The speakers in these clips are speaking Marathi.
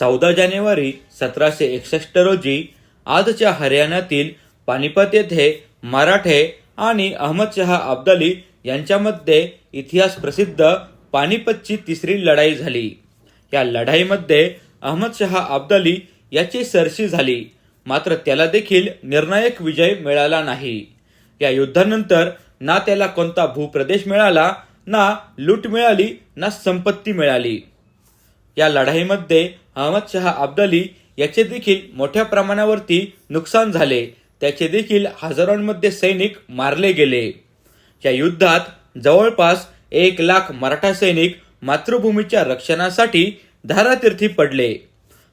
चौदा जानेवारी सतराशे एकसष्ट रोजी आजच्या हरियाणातील पानिपत येथे मराठे आणि अहमदशहा अब्दाली यांच्यामध्ये इतिहास प्रसिद्ध पानिपतची तिसरी लढाई झाली. या लढाईमध्ये अहमदशहा अब्दाली याची सरशी झाली. मात्र त्याला देखील निर्णायक विजय मिळाला नाही. या युद्धानंतर ना त्याला कोणता भूप्रदेश मिळाला ना लूट मिळाली ना संपत्ती मिळाली. या लढाईमध्ये अहमदशहा अब्दाली याचे देखील मोठ्या प्रमाणावरती नुकसान झाले. त्याचे देखील हजारोंमध्ये सैनिक मारले गेले. या युद्धात जवळपास एक लाख मराठा सैनिक मातृभूमीच्या रक्षणासाठी धारातीर्थी पडले.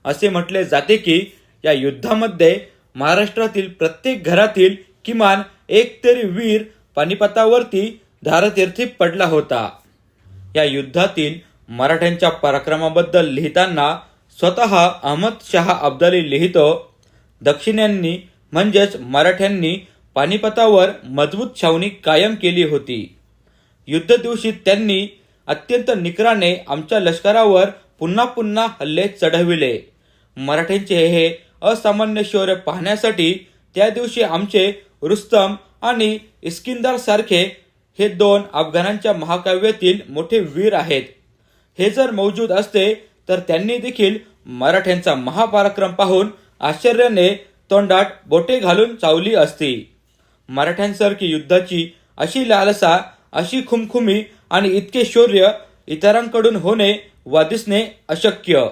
असे म्हटले जाते की या युद्धामध्ये महाराष्ट्रातील प्रत्येक घरातील किमान एक तरी वीर पानिपतावरती धारातीर्थी पडला होता. या युद्धातील मराठ्यांच्या पराक्रमाबद्दल लिहिताना स्वतः अहमद शहा अब्दाली लिहितो दक्षिण्यांनी म्हणजेच मराठ्यांनी पानिपतावर मजबूत छावणी कायम केली होती. युद्ध दिवशी त्यांनी अत्यंत निकराने आमच्या लष्करावर पुन्हा पुन्हा हल्ले चढविले. मराठ्यांचे हे असामान्य शौर्य पाहण्यासाठी त्या दिवशी आमचे रुस्तम आणि इस्किंदार सारखे हे दोन अफगाणांच्या महाकाव्यातील मोठे वीर आहेत. हे जर मौजूद असते तर त्यांनी देखील मराठ्यांचा महापराक्रम पाहून आश्चर्याने तोंडात बोटे घालून चावली असती. मराठ्यांसारखी युद्धाची अशी लालसा अशी खुमखुमी आणि इतके शौर्य इतरांकडून होणे वा दिसणे अशक्य.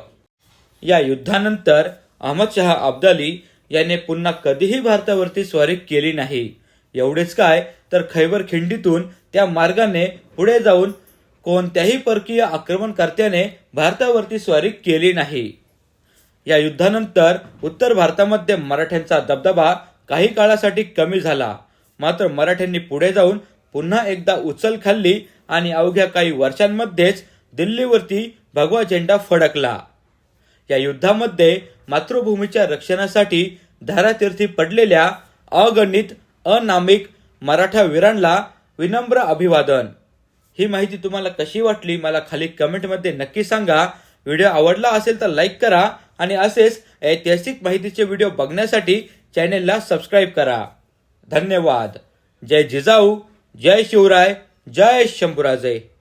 या युद्धानंतर अहमदशहा अब्दाली याने पुन्हा कधीही भारतावरती स्वारी केली नाही. एवढेच काय तर खैबर खिंडीतून त्या मार्गाने पुढे जाऊन कोणत्याही परकीय आक्रमणकर्त्याने भारतावरती स्वारी केली नाही. या युद्धानंतर उत्तर भारतामध्ये मराठ्यांचा दबदबा काही काळासाठी कमी झाला. मात्र मराठ्यांनी पुढे जाऊन पुन्हा एकदा उचल खाल्ली आणि अवघ्या काही वर्षांमध्येच दिल्लीवरती भगवा झेंडा फडकला. या युद्धामध्ये मातृभूमीच्या रक्षणासाठी धारातीर्थी पडलेल्या अगणित अनामिक मराठा वीरांना विनम्र अभिवादन. ही माहिती तुम्हाला कशी वाटली मला खाली कमेंटमध्ये नक्की सांगा. व्हिडिओ आवडला असेल तर लाईक करा आणि असेच ऐतिहासिक माहितीचे व्हिडिओ बघण्यासाठी चॅनेलला सबस्क्राईब करा. धन्यवाद. जय जिजाऊ जय शिवराय जय शंभूराजे.